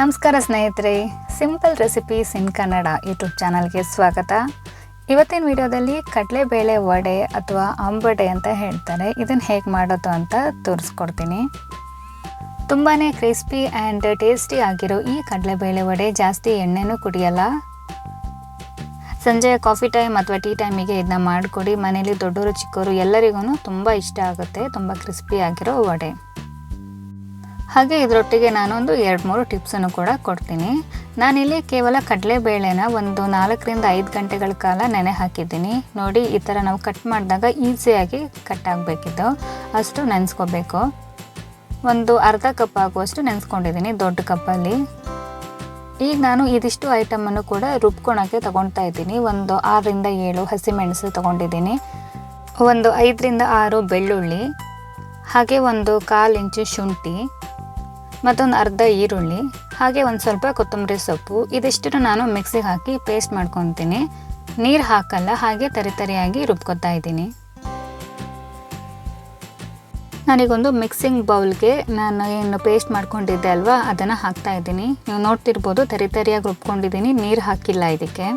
ನಮಸ್ಕಾರ ಸ್ನೇಹಿತರೆ simple recipes in Kannada YouTube ಚಾನಲ್ಗೆ ಸ್ವಾಗತ. ಇವತ್ತಿನ ವಿಡಿಯೋದಲ್ಲಿ ಕಡಲೆಬೇಳೆ ವಡೆ ಅಥವಾ ಅಂಬಡೆ ಅಂತ ಹೇಳ್ತಾರೆ. ಇದನ್ನು ಹೇಗೆ ಮಾಡೋದು ಅಂತ ತೋರಿಸ್ಕೊಡ್ತೀನಿ. ತುಂಬಾ ಕ್ರಿಸ್ಪಿ ಆ್ಯಂಡ್ ಟೇಸ್ಟಿ ಆಗಿರೋ ಈ ಕಡಲೆಬೇಳೆ ವಡೆ ಜಾಸ್ತಿ ಎಣ್ಣೆನೂ ಕುಡಿಯಲ್ಲ. ಸಂಜೆ ಕಾಫಿ ಟೈಮ್ ಅಥವಾ ಟೀ ಟೈಮಿಗೆ ಇದನ್ನ ಮಾಡಿಕೊಡಿ. ಮನೇಲಿ ದೊಡ್ಡವರು ಚಿಕ್ಕವರು ಎಲ್ಲರಿಗೂ ತುಂಬ ಇಷ್ಟ ಆಗುತ್ತೆ. ತುಂಬ ಕ್ರಿಸ್ಪಿ ಆಗಿರೋ ವಡೆ. ಹಾಗೆ ಇದರೊಟ್ಟಿಗೆ ನಾನೊಂದು ಎರಡು ಮೂರು ಟಿಪ್ಸನ್ನು ಕೂಡ ಕೊಡ್ತೀನಿ. ನಾನಿಲ್ಲಿ ಕೇವಲ ಕಡಲೆಬೇಳೆನ ಒಂದು ನಾಲ್ಕರಿಂದ ಐದು ಗಂಟೆಗಳ ಕಾಲ ನೆನೆ ಹಾಕಿದ್ದೀನಿ. ನೋಡಿ, ಈ ಥರ ನಾವು ಕಟ್ ಮಾಡಿದಾಗ ಈಸಿಯಾಗಿ ಕಟ್ ಆಗಬೇಕಿತ್ತು. ಅಷ್ಟು ನೆನೆಸ್ಕೋಬೇಕು. ಒಂದು ಅರ್ಧ ಕಪ್ ಆಗುವಷ್ಟು ನೆನೆಸ್ಕೊಂಡಿದ್ದೀನಿ ದೊಡ್ಡ ಕಪ್ಪಲ್ಲಿ. ಈಗ ನಾನು ಇದಿಷ್ಟು ಐಟಮನ್ನು ಕೂಡ ರುಬ್ಕೊಳಕ್ಕೆ ತೊಗೊಳ್ತಾ ಇದ್ದೀನಿ. ಒಂದು ಆರರಿಂದ ಏಳು ಹಸಿಮೆಣಸು ತೊಗೊಂಡಿದ್ದೀನಿ. ಒಂದು ಐದರಿಂದ ಆರು ಬೆಳ್ಳುಳ್ಳಿ. ಹಾಗೆ ಒಂದು ಕಾಲು ಇಂಚು ಶುಂಠಿ. ಮತ್ತೊಂದು ಅರ್ಧ ಈರುಳ್ಳಿ, ಹಾಗೆ ಒಂದು ಸ್ವಲ್ಪ ಕೊತ್ತಂಬರಿ ಸೊಪ್ಪು, ಇದಿಷ್ಟನ್ನು ನಾನು ಮಿಕ್ಸಿಗೆ ಹಾಕಿ ಪೇಸ್ಟ್ ಮಾಡ್ಕೊತೀನಿ. ನೀರು ಹಾಕಲ್ಲ, ಹಾಗೆ ತರಿತರಿಯಾಗಿ ರುಬ್ಕೊತಾ ಇದ್ದೀನಿ. ನನಗೊಂದು ಮಿಕ್ಸಿಂಗ್ ಬೌಲ್ಗೆ ನಾನು ಏನು ಪೇಸ್ಟ್ ಮಾಡ್ಕೊಂಡಿದ್ದೆ ಅಲ್ವಾ, ಅದನ್ನು ಹಾಕ್ತಾ ಇದ್ದೀನಿ. ನೀವು ನೋಡ್ತಿರ್ಬೋದು ತರಿತರಿಯಾಗಿ ರುಬ್ಕೊಂಡಿದ್ದೀನಿ, ನೀರು ಹಾಕಿಲ್ಲ ಇದಕ್ಕೆ.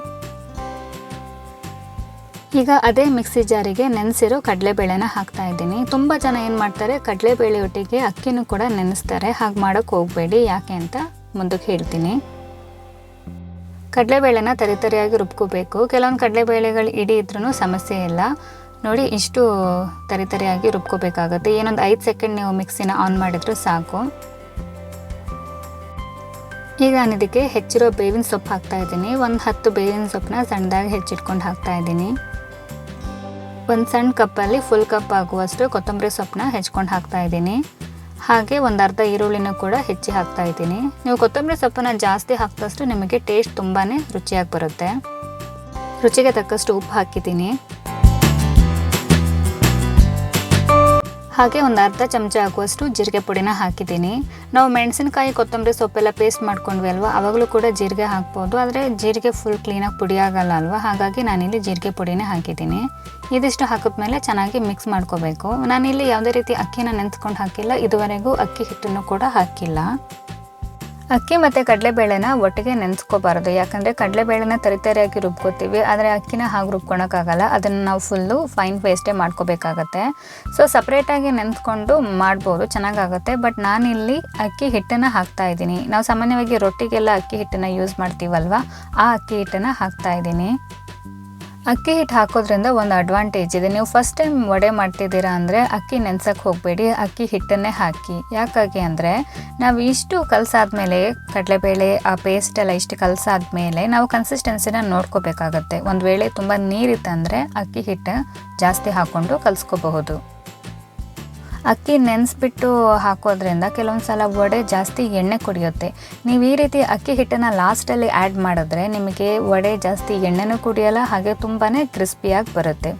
ಈಗ ಅದೇ ಮಿಕ್ಸಿ ಜಾರಿಗೆ ನೆನೆಸಿರೋ ಕಡಲೆಬೇಳೆನ ಹಾಕ್ತಾ ಇದ್ದೀನಿ. ತುಂಬ ಜನ ಏನು ಮಾಡ್ತಾರೆ, ಕಡಲೆಬೇಳೆ ಒಟ್ಟಿಗೆ ಅಕ್ಕಿನೂ ಕೂಡ ನೆನೆಸ್ತಾರೆ. ಹಾಗೆ ಮಾಡೋಕ್ಕೆ ಹೋಗಬೇಡಿ, ಯಾಕೆ ಅಂತ ಮುಂದಕ್ಕೆ ಹೇಳ್ತೀನಿ. ಕಡಲೆಬೇಳೆನ ತರಿತರಿಯಾಗಿ ರುಬ್ಕೋಬೇಕು. ಕೆಲವೊಂದು ಕಡಲೆಬೇಳೆಗಳು ಇಡೀ ಇದ್ರೂ ಸಮಸ್ಯೆ ಇಲ್ಲ. ನೋಡಿ, ಇಷ್ಟು ತರಿತರಿಯಾಗಿ ರುಬ್ಕೋಬೇಕಾಗುತ್ತೆ. ಏನೊಂದು ಐದು ಸೆಕೆಂಡ್ ನೀವು ಮಿಕ್ಸಿನ ಆನ್ ಮಾಡಿದ್ರು ಸಾಕು. ಈಗ ನಾನು ಇದಕ್ಕೆ ಹೆಚ್ಚಿರೋ ಬೇವಿನ ಸೊಪ್ಪು ಹಾಕ್ತಾ ಇದ್ದೀನಿ. ಒಂದು ಹತ್ತು ಬೇವಿನ ಸೊಪ್ಪನ್ನ ಸಣ್ಣದಾಗಿ ಹೆಚ್ಚಿಟ್ಕೊಂಡು ಹಾಕ್ತಾ ಇದ್ದೀನಿ. ಒಂದು ಸಣ್ಣ ಕಪ್ಪಲ್ಲಿ ಫುಲ್ ಕಪ್ ಆಗುವಷ್ಟು ಕೊತ್ತಂಬರಿ ಸೊಪ್ಪನ್ನ ಹೆಚ್ಕೊಂಡು ಹಾಕ್ತಾ ಇದ್ದೀನಿ. ಹಾಗೆ ಒಂದು ಅರ್ಧ ಈರುಳ್ಳಿನೂ ಕೂಡ ಹೆಚ್ಚಿ ಹಾಕ್ತಾ ಇದ್ದೀನಿ. ನೀವು ಕೊತ್ತಂಬರಿ ಸೊಪ್ಪನ್ನ ಜಾಸ್ತಿ ಹಾಕಿದಷ್ಟು ನಿಮಗೆ ಟೇಸ್ಟ್ ತುಂಬಾ ರುಚಿಯಾಗಿ ಬರುತ್ತೆ. ರುಚಿಗೆ ತಕ್ಕಷ್ಟು ಉಪ್ಪು ಹಾಕಿದ್ದೀನಿ. ಹಾಗೆ ಒಂದು ಅರ್ಧ ಚಮಚ ಆಗುವಷ್ಟು ಜೀರಿಗೆ ಪುಡಿನ ಹಾಕಿದ್ದೀನಿ. ನಾವು ಮೆಣಸಿನಕಾಯಿ ಕೊತ್ತಂಬರಿ ಸೊಪ್ಪೆಲ್ಲ ಪೇಸ್ಟ್ ಮಾಡ್ಕೊಂಡ್ವಿ ಅಲ್ವಾ? ಅವಾಗಲೂ ಕೂಡ ಜೀರಿಗೆ ಹಾಕ್ಬೋದು. ಆದರೆ ಜೀರಿಗೆ ಫುಲ್ ಕ್ಲೀನಾಗಿ ಪುಡಿ ಆಗಲ್ಲ ಅಲ್ವಾ? ಹಾಗಾಗಿ ನಾನಿಲ್ಲಿ ಜೀರಿಗೆ ಪುಡಿನೇ ಹಾಕಿದ್ದೀನಿ. ಇದಿಷ್ಟು ಹಾಕಿದ್ಮೇಲೆ ಚೆನ್ನಾಗಿ ಮಿಕ್ಸ್ ಮಾಡ್ಕೋಬೇಕು. ನಾನಿಲ್ಲಿ ಯಾವುದೇ ರೀತಿ ಅಕ್ಕಿನ ನೆನೆಸ್ಕೊಂಡು ಹಾಕಿಲ್ಲ, ಇದುವರೆಗೂ ಅಕ್ಕಿ ಹಿಟ್ಟನ್ನು ಕೂಡ ಹಾಕಿಲ್ಲ. ಅಕ್ಕಿ ಮತ್ತು ಕಡಲೆಬೇಳೆನ ಒಟ್ಟಿಗೆ ನೆನೆಸ್ಕೋಬಾರ್ದು. ಯಾಕಂದರೆ ಕಡಲೆಬೇಳೆನ ತರಿತರಿಯಾಗಿ ರುಬ್ಕೋತೀವಿ, ಆದರೆ ಅಕ್ಕಿನ ಹಾಗೆ ರುಬ್ಕೊಳಕ್ಕಾಗಲ್ಲ ಅದನ್ನು ನಾವು ಫುಲ್ಲು ಫೈನ್ ಪೇಸ್ಟೇ ಮಾಡ್ಕೋಬೇಕಾಗತ್ತೆ. ಸೊ ಸಪ್ರೇಟಾಗಿ ನೆನೆಸ್ಕೊಂಡು ಮಾಡ್ಬೋದು, ಚೆನ್ನಾಗಾಗುತ್ತೆ. ಬಟ್ ನಾನಿಲ್ಲಿ ಅಕ್ಕಿ ಹಿಟ್ಟನ್ನು ಹಾಕ್ತಾ ಇದ್ದೀನಿ. ನಾವು ಸಾಮಾನ್ಯವಾಗಿ ರೊಟ್ಟಿಗೆಲ್ಲ ಅಕ್ಕಿ ಹಿಟ್ಟನ್ನು ಯೂಸ್ ಮಾಡ್ತೀವಲ್ವ, ಆ ಅಕ್ಕಿ ಹಿಟ್ಟನ್ನು ಹಾಕ್ತಾ ಇದ್ದೀನಿ. ಅಕ್ಕಿ ಹಿಟ್ಟು ಹಾಕೋದ್ರಿಂದ ಒಂದು ಅಡ್ವಾಂಟೇಜ್ ಇದೆ. ನೀವು ಫಸ್ಟ್ ಟೈಮ್ ವಡೆ ಮಾಡ್ತಿದ್ದೀರಾ ಅಂದರೆ ಅಕ್ಕಿ ನೆನ್ಸಕ್ಕೆ ಹೋಗಬೇಡಿ, ಅಕ್ಕಿ ಹಿಟ್ಟನ್ನೇ ಹಾಕಿ. ಯಾಕಾಗಿ ಅಂದರೆ ನಾವು ಇಷ್ಟು ಕಲಸಾದ್ಮೇಲೆ ಕಡಲೆಬೇಳೆ, ಆ ಪೇಸ್ಟ್ ಎಲ್ಲ ಇಷ್ಟು ಕಲಸಾದ್ಮೇಲೆ ನಾವು ಕನ್ಸಿಸ್ಟೆನ್ಸಿನ ನೋಡ್ಕೋಬೇಕಾಗತ್ತೆ. ಒಂದು ವೇಳೆ ತುಂಬ ನೀರಿತ್ತಂದರೆ ಅಕ್ಕಿ ಹಿಟ್ಟು ಜಾಸ್ತಿ ಹಾಕ್ಕೊಂಡು ಕಲಿಸ್ಕೋಬಹುದು. ಅಕ್ಕಿ ನೆನೆಸ್ಬಿಟ್ಟು ಹಾಕೋದ್ರಿಂದ ಕೆಲವೊಂದು ಸಲ ವಡೆ ಜಾಸ್ತಿ ಎಣ್ಣೆ ಕುಡಿಯುತ್ತೆ. ನೀವು ಈ ರೀತಿ ಅಕ್ಕಿ ಹಿಟ್ಟನ್ನು ಲಾಸ್ಟಲ್ಲಿ ಆ್ಯಡ್ ಮಾಡಿದ್ರೆ ನಿಮಗೆ ವಡೆ ಜಾಸ್ತಿ ಎಣ್ಣೆನೂ ಕುಡಿಯಲ್ಲ, ಹಾಗೆ ತುಂಬಾ ಕ್ರಿಸ್ಪಿಯಾಗಿ ಬರುತ್ತೆ.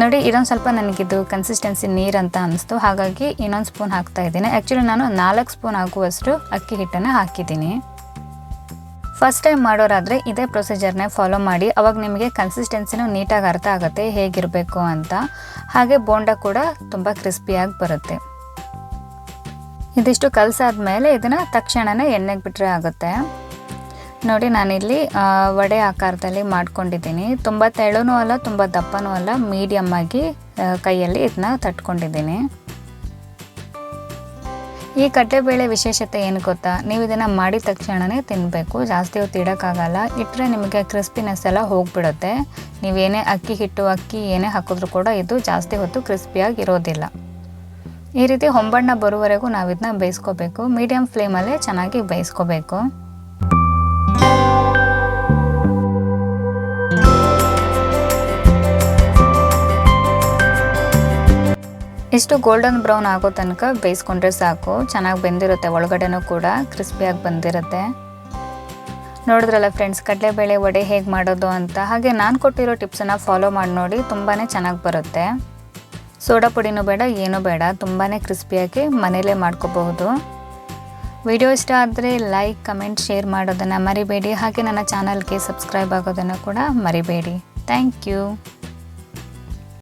ನೋಡಿ ಇದೊಂದು ಸ್ವಲ್ಪ ನನಗಿದು ಕನ್ಸಿಸ್ಟೆನ್ಸಿ ನೀರು ಅಂತ ಅನಿಸ್ತು. ಹಾಗಾಗಿ ಇನ್ನೊಂದು ಸ್ಪೂನ್ ಹಾಕ್ತಾ ಇದ್ದೀನಿ. ಆ್ಯಕ್ಚುಲಿ ನಾನು ನಾಲ್ಕು ಸ್ಪೂನ್ ಆಗುವಷ್ಟು ಅಕ್ಕಿ ಹಿಟ್ಟನ್ನು ಹಾಕಿದ್ದೀನಿ. ಫಸ್ಟ್ ಟೈಮ್ ಮಾಡೋರಾದರೆ ಇದೇ ಪ್ರೊಸೀಜರ್ನೇ ಫಾಲೋ ಮಾಡಿ. ಅವಾಗ ನಿಮಗೆ ಕನ್ಸಿಸ್ಟೆನ್ಸಿನೂ ನೀಟಾಗಿ ಅರ್ಥ ಆಗುತ್ತೆ, ಹೇಗಿರಬೇಕು ಅಂತ. ಹಾಗೆ ಬೋಂಡ ಕೂಡ ತುಂಬ ಕ್ರಿಸ್ಪಿಯಾಗಿ ಬರುತ್ತೆ. ಇದಿಷ್ಟು ಕಲಸಾದ್ಮೇಲೆ ಇದನ್ನು ತಕ್ಷಣವೇ ಎಣ್ಣೆಗೆ ಬಿಟ್ಟರೆ ಆಗುತ್ತೆ. ನೋಡಿ, ನಾನಿಲ್ಲಿ ವಡೆ ಆಕಾರದಲ್ಲಿ ಮಾಡ್ಕೊಂಡಿದ್ದೀನಿ. ತುಂಬ ತೆಳುನೂ ಅಲ್ಲ, ತುಂಬ ದಪ್ಪನೂ ಅಲ್ಲ ಮೀಡಿಯಮ್ ಆಗಿ ಕೈಯಲ್ಲಿ ಇದನ್ನ ತಟ್ಕೊಂಡಿದ್ದೀನಿ. ಈ ಕಡಲೆಬೇಳೆ ವಿಶೇಷತೆ ಏನು ಗೊತ್ತಾ? ನೀವು ಇದನ್ನು ಮಾಡಿದ ತಕ್ಷಣವೇ ತಿನ್ನಬೇಕು ಜಾಸ್ತಿ ಹೊತ್ತು ಇಡೋಕ್ಕಾಗಲ್ಲ. ಇಟ್ಟರೆ ನಿಮಗೆ ಕ್ರಿಸ್ಪಿನೆಸ್ ಎಲ್ಲ ಹೋಗಿಬಿಡುತ್ತೆ. ನೀವೇನೇ ಅಕ್ಕಿ ಹಿಟ್ಟು, ಅಕ್ಕಿ ಏನೇ ಹಾಕಿದ್ರೂ ಕೂಡ ಇದು ಜಾಸ್ತಿ ಹೊತ್ತು ಕ್ರಿಸ್ಪಿಯಾಗಿ ಇರೋದಿಲ್ಲ. ಈ ರೀತಿ ಹೊಂಬಣ್ಣ ಬರುವವರೆಗೂ ನಾವು ಇದನ್ನ ಬೇಯಿಸ್ಕೋಬೇಕು. ಮೀಡಿಯಮ್ ಫ್ಲೇಮಲ್ಲೇ ಚೆನ್ನಾಗಿ ಬೇಯಿಸ್ಕೋಬೇಕು. ಇಷ್ಟು ಗೋಲ್ಡನ್ ಬ್ರೌನ್ ಆಗೋ ತನಕ ಬೇಯಿಸ್ಕೊಂಡ್ರೆ ಸಾಕು. ಚೆನ್ನಾಗಿ ಬೆಂದಿರುತ್ತೆ, ಒಳಗಡೆನೂ ಕೂಡ ಕ್ರಿಸ್ಪಿಯಾಗಿ ಬಂದಿರುತ್ತೆ. ನೋಡಿದ್ರಲ್ಲ ಫ್ರೆಂಡ್ಸ್ ಕಡಲೆಬೇಳೆ ವಡೆ ಹೇಗೆ ಮಾಡೋದು ಅಂತ? ಹಾಗೆ ನಾನು ಕೊಟ್ಟಿರೋ ಟಿಪ್ಸನ್ನು ಫಾಲೋ ಮಾಡಿ ನೋಡಿ ತುಂಬಾ ಚೆನ್ನಾಗಿ ಬರುತ್ತೆ. ಸೋಡಾ ಪುಡಿನೂ ಬೇಡ, ಏನೂ ಬೇಡ ತುಂಬಾ ಕ್ರಿಸ್ಪಿಯಾಗಿ ಮನೇಲೇ ಮಾಡ್ಕೋಬಹುದು. ವಿಡಿಯೋ ಇಷ್ಟ ಆದರೆ ಲೈಕ್ ಕಮೆಂಟ್ ಶೇರ್ ಮಾಡೋದನ್ನು ಮರಿಬೇಡಿ. ಹಾಗೆ ನನ್ನ ಚಾನಲ್ಗೆ ಸಬ್ಸ್ಕ್ರೈಬ್ ಆಗೋದನ್ನು ಕೂಡ ಮರಿಬೇಡಿ. Thank you